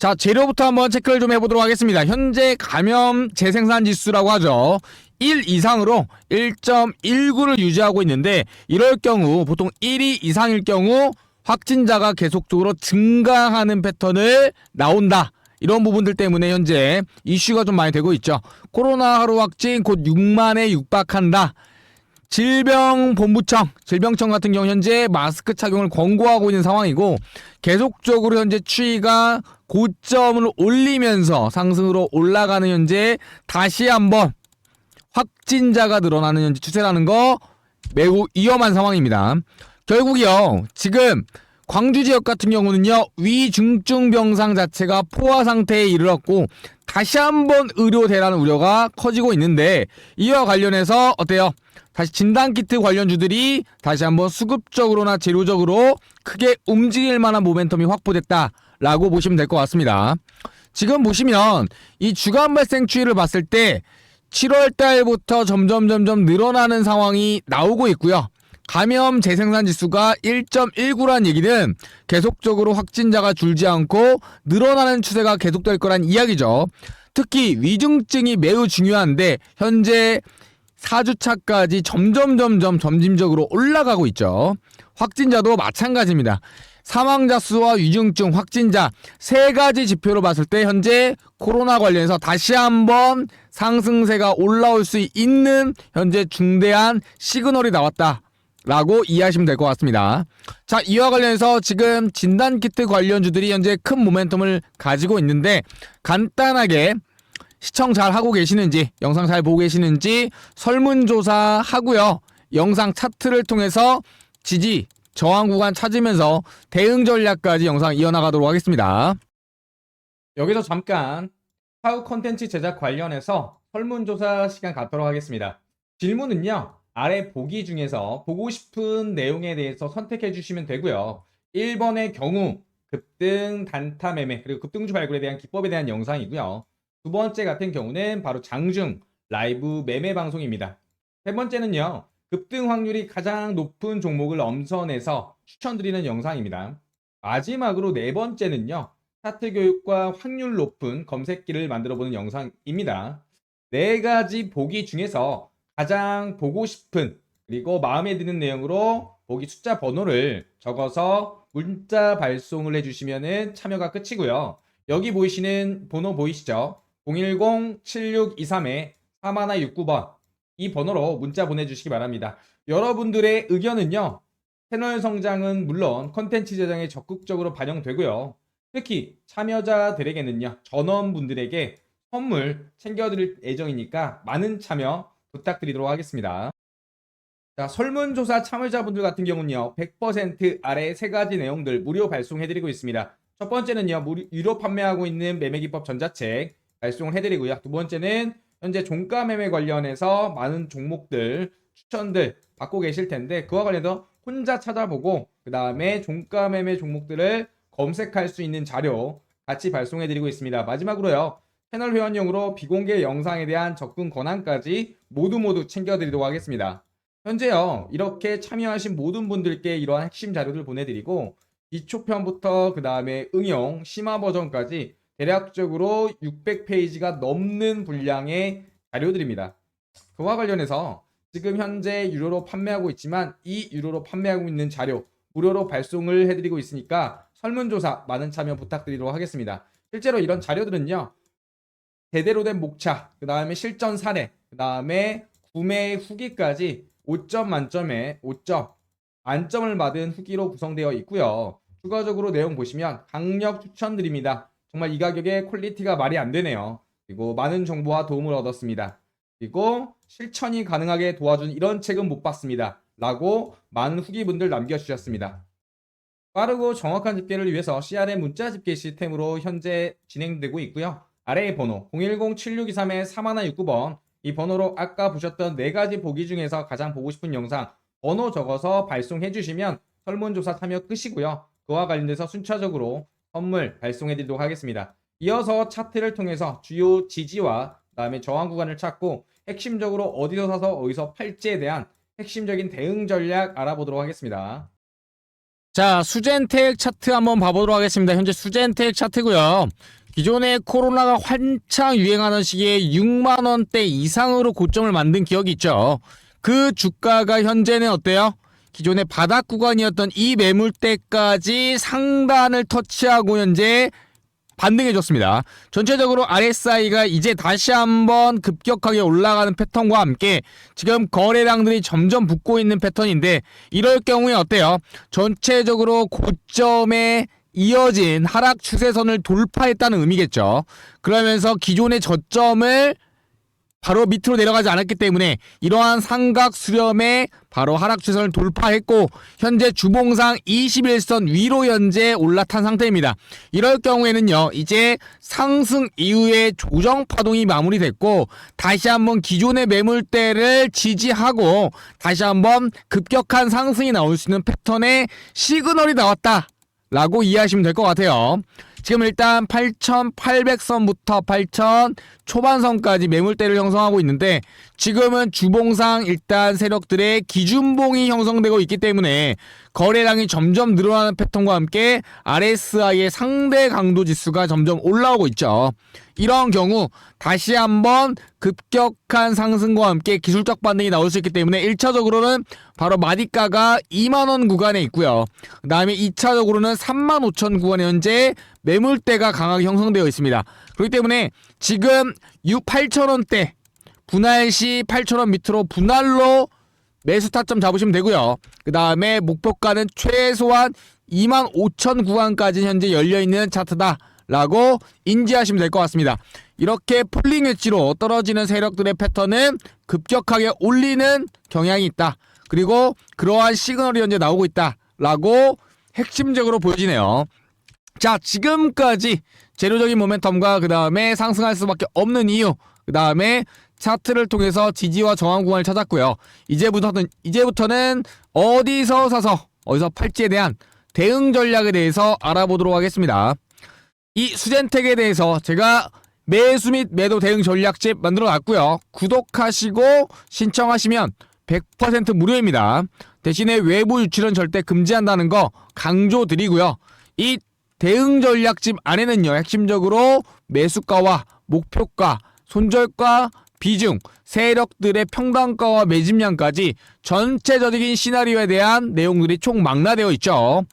자, 재료부터 한번 체크를 좀 해보도록 하겠습니다. 현재 감염 재생산 지수라고 하죠. 1 이상으로 1.19를 유지하고 있는데 이럴 경우 보통 1이 이상일 경우 확진자가 계속적으로 증가하는 패턴을 나온다. 이런 부분들 때문에 현재 이슈가 좀 많이 되고 있죠. 코로나 하루 확진 곧 6만에 육박한다. 질병본부청, 질병청 같은 경우 현재 마스크 착용을 권고하고 있는 상황이고 계속적으로 현재 추이가 고점을 올리면서 상승으로 올라가는 현재 다시 한번 확진자가 늘어나는 현재 추세라는 거 매우 위험한 상황입니다. 결국이요. 지금 광주 지역 같은 경우는요. 위중증 병상 자체가 포화 상태에 이르렀고 다시 한번 의료 대란 우려가 커지고 있는데 이와 관련해서 어때요? 다시 진단키트 관련주들이 다시 한번 수급적으로나 재료적으로 크게 움직일 만한 모멘텀이 확보됐다라고 보시면 될 것 같습니다. 지금 보시면 이 주간 발생 추이를 봤을 때 7월 달부터 점점 점점 늘어나는 상황이 나오고 있고요. 감염 재생산 지수가 1.19란 얘기는 계속적으로 확진자가 줄지 않고 늘어나는 추세가 계속될 거란 이야기죠. 특히 위중증이 매우 중요한데 현재 4주차까지 점점 점점 점진적으로 올라가고 있죠. 확진자도 마찬가지입니다. 사망자 수와 위중증 확진자 세 가지 지표로 봤을 때 현재 코로나 관련해서 다시 한번 상승세가 올라올 수 있는 현재 중대한 시그널이 나왔다. 라고 이해하시면 될 것 같습니다. 자, 이와 관련해서 지금 진단키트 관련주들이 현재 큰 모멘텀을 가지고 있는데 간단하게 시청 잘 하고 계시는지, 영상 잘 보고 계시는지 설문조사 하고요. 영상 차트를 통해서 지지, 저항 구간 찾으면서 대응 전략까지 영상 이어나가도록 하겠습니다. 여기서 잠깐 파우 콘텐츠 제작 관련해서 설문조사 시간 갖도록 하겠습니다. 질문은요. 아래 보기 중에서 보고 싶은 내용에 대해서 선택해 주시면 되고요. 1번의 경우 급등 단타 매매 그리고 급등주 발굴에 대한 기법에 대한 영상이고요. 두 번째 같은 경우는 바로 장중 라이브 매매 방송입니다. 세 번째는요. 급등 확률이 가장 높은 종목을 엄선해서 추천드리는 영상입니다. 마지막으로 네 번째는요. 차트 교육과 확률 높은 검색기를 만들어 보는 영상입니다. 네 가지 보기 중에서 가장 보고 싶은 그리고 마음에 드는 내용으로 보기 숫자 번호를 적어서 문자 발송을 해주시면 참여가 끝이고요. 여기 보이시는 번호 보이시죠? 010-7623-4169번 이 번호로 문자 보내주시기 바랍니다. 여러분들의 의견은요. 채널 성장은 물론 컨텐츠 제작에 적극적으로 반영되고요. 특히 참여자들에게는요. 전원분들에게 선물 챙겨드릴 예정이니까 많은 참여 부탁드리도록 하겠습니다. 자, 설문조사 참여자분들 같은 경우는요, 100% 아래 세 가지 내용들 무료 발송해드리고 있습니다. 첫 번째는요, 유료 판매하고 있는 매매기법 전자책 발송을 해드리고요. 두 번째는 현재 종가 매매 관련해서 많은 종목들, 추천들 받고 계실 텐데, 그와 관련해서 혼자 찾아보고, 그 다음에 종가 매매 종목들을 검색할 수 있는 자료 같이 발송해드리고 있습니다. 마지막으로요, 채널 회원용으로 비공개 영상에 대한 접근 권한까지 모두 모두 챙겨드리도록 하겠습니다. 현재요, 이렇게 참여하신 모든 분들께 이러한 핵심 자료들 보내드리고, 기초편부터 그 다음에 응용, 심화 버전까지 대략적으로 600페이지가 넘는 분량의 자료들입니다. 그와 관련해서 지금 현재 유료로 판매하고 있지만 이 유료로 판매하고 있는 자료 무료로 발송을 해드리고 있으니까 설문조사 많은 참여 부탁드리도록 하겠습니다. 실제로 이런 자료들은요, 제대로 된 목차, 그 다음에 실전 사례, 그 다음에 구매 후기까지 5점 만점에 5점 만점을 받은 후기로 구성되어 있고요. 추가적으로 내용 보시면 강력 추천드립니다. 정말 이 가격에 퀄리티가 말이 안 되네요. 그리고 많은 정보와 도움을 얻었습니다. 그리고 실천이 가능하게 도와준 이런 책은 못 봤습니다. 라고 많은 후기분들 남겨주셨습니다. 빠르고 정확한 집계를 위해서 CRM 문자 집계 시스템으로 현재 진행되고 있고요. 아래의 번호 010-7623-4169번 이 번호로 아까 보셨던 네 가지 보기 중에서 가장 보고 싶은 영상 번호 적어서 발송해 주시면 설문조사 참여 끝이고요. 그와 관련돼서 순차적으로 선물 발송해 드리도록 하겠습니다. 이어서 차트를 통해서 주요 지지와 그다음에 저항 구간을 찾고 핵심적으로 어디서 사서 어디서 팔지에 대한 핵심적인 대응 전략 알아보도록 하겠습니다. 자, 수젠텍 차트 한번 봐보도록 하겠습니다. 현재 수젠텍 차트고요. 기존에 코로나가 한창 유행하던 시기에 6만 원대 이상으로 고점을 만든 기억이 있죠. 그 주가가 현재는 어때요? 기존의 바닥 구간이었던 이 매물대까지 상단을 터치하고 현재 반등해줬습니다. 전체적으로 RSI가 이제 다시 한번 급격하게 올라가는 패턴과 함께 지금 거래량들이 점점 붙고 있는 패턴인데 이럴 경우에 어때요? 전체적으로 고점에 이어진 하락 추세선을 돌파했다는 의미겠죠. 그러면서 기존의 저점을 바로 밑으로 내려가지 않았기 때문에 이러한 삼각 수렴에 바로 하락 추세를 돌파했고 현재 주봉상 21선 위로 현재 올라탄 상태입니다. 이럴 경우에는요. 이제 상승 이후에 조정 파동이 마무리됐고 다시 한번 기존의 매물대를 지지하고 다시 한번 급격한 상승이 나올 수 있는 패턴의 시그널이 나왔다. 라고 이해하시면 될 것 같아요. 지금 일단 8,800선부터 8,000 초반선까지 매물대를 형성하고 있는데 지금은 주봉상 일단 세력들의 기준봉이 형성되고 있기 때문에 거래량이 점점 늘어나는 패턴과 함께 RSI의 상대 강도 지수가 점점 올라오고 있죠. 이런 경우 다시 한번 급격한 상승과 함께 기술적 반등이 나올 수 있기 때문에 1차적으로는 바로 마디가가 2만원 구간에 있고요. 그 다음에 2차적으로는 3만 5천 구간에 현재 매물대가 강하게 형성되어 있습니다. 그렇기 때문에 지금 6, 8천원대 분할 시 8천원 밑으로 분할로 매수 타점 잡으시면 되고요. 그 다음에 목표가는 최소한 2만 5천 구간까지 현재 열려있는 차트다라고 인지하시면 될 것 같습니다. 이렇게 폴링 엣지로 떨어지는 세력들의 패턴은 급격하게 올리는 경향이 있다. 그리고 그러한 시그널이 현재 나오고 있다라고 핵심적으로 보여지네요. 자, 지금까지 재료적인 모멘텀과 그 다음에 상승할 수밖에 없는 이유, 그 다음에 차트를 통해서 지지와 저항 구간을 찾았고요. 이제부터는 이제부터는 어디서 사서 어디서 팔지에 대한 대응 전략에 대해서 알아보도록 하겠습니다. 이 수젠텍에 대해서 제가 매수 및 매도 대응 전략집 만들어 놨고요. 구독하시고 신청하시면 100% 무료입니다. 대신에 외부 유출은 절대 금지한다는 거 강조드리고요. 이 대응 전략집 안에는요. 핵심적으로 매수가와 목표가, 손절가, 비중, 세력들의 평단가와 매집량까지 전체적인 시나리오에 대한 내용들이 총 망라되어 있죠.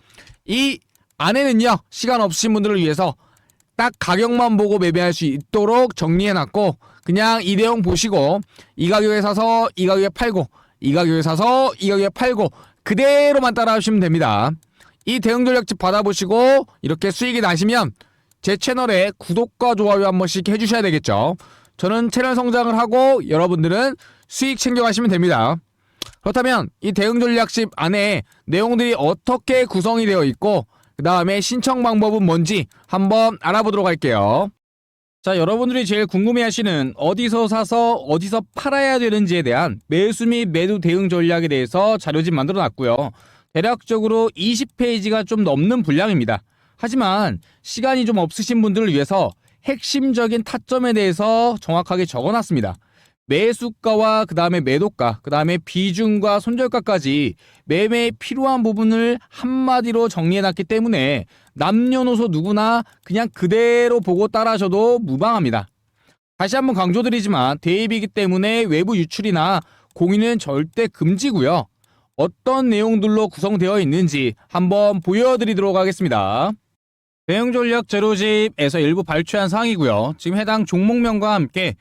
이 안에는요. 시간 없으신 분들을 위해서 딱 가격만 보고 매매할 수 있도록 정리해놨고 그냥 이 내용 보시고 이 가격에 사서 이 가격에 팔고 이 가격에 사서 이 가격에 팔고 그대로만 따라하시면 됩니다. 이 대응 전략집 받아보시고 이렇게 수익이 나시면 제 채널에 구독과 좋아요 한 번씩 해주셔야 되겠죠. 저는 채널 성장을 하고 여러분들은 수익 챙겨가시면 됩니다. 그렇다면 이 대응 전략집 안에 내용들이 어떻게 구성이 되어 있고 그 다음에 신청 방법은 뭔지 한번 알아보도록 할게요. 자, 여러분들이 제일 궁금해 하시는 어디서 사서 어디서 팔아야 되는지에 대한 매수 및 매도 대응 전략에 대해서 자료집 만들어 놨고요. 대략적으로 20페이지가 좀 넘는 분량입니다. 하지만 시간이 좀 없으신 분들을 위해서 핵심적인 타점에 대해서 정확하게 적어 놨습니다. 매수가와 그 다음에 매도가, 그 다음에 비중과 손절가까지 매매에 필요한 부분을 한마디로 정리해놨기 때문에 남녀노소 누구나 그냥 그대로 보고 따라하셔도 무방합니다. 다시 한번 강조드리지만 대입이기 때문에 외부 유출이나 공유는 절대 금지고요. 어떤 내용들로 구성되어 있는지 한번 보여드리도록 하겠습니다. 대응 전략 제로집에서 일부 발췌한 사항이고요. 지금 해당 종목명과 함께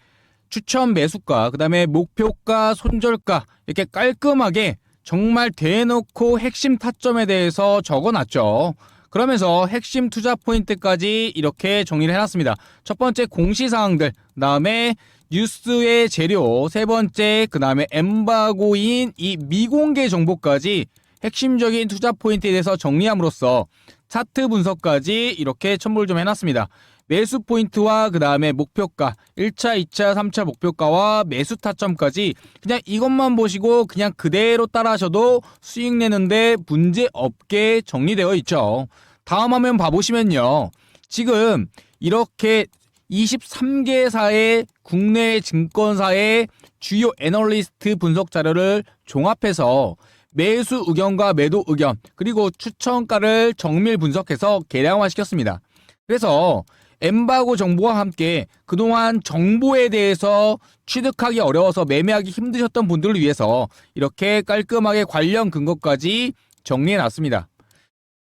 추천 매수가, 그 다음에 목표가, 손절가 이렇게 깔끔하게 정말 대놓고 핵심 타점에 대해서 적어놨죠. 그러면서 핵심 투자 포인트까지 이렇게 정리를 해놨습니다. 첫 번째 공시사항들, 그 다음에 뉴스의 재료, 세 번째, 그 다음에 엠바고인 이 미공개 정보까지 핵심적인 투자 포인트에 대해서 정리함으로써 차트 분석까지 이렇게 첨부를 좀 해놨습니다. 매수 포인트와 그 다음에 목표가 1차, 2차, 3차 목표가와 매수 타점까지 그냥 이것만 보시고 그냥 그대로 따라하셔도 수익 내는데 문제 없게 정리되어 있죠. 다음 화면 봐보시면요. 지금 이렇게 23개 사의 국내 증권사의 주요 애널리스트 분석 자료를 종합해서 매수 의견과 매도 의견 그리고 추천가를 정밀 분석해서 계량화시켰습니다. 그래서 엠바고 정보와 함께 그동안 정보에 대해서 취득하기 어려워서 매매하기 힘드셨던 분들을 위해서 이렇게 깔끔하게 관련 근거까지 정리해 놨습니다.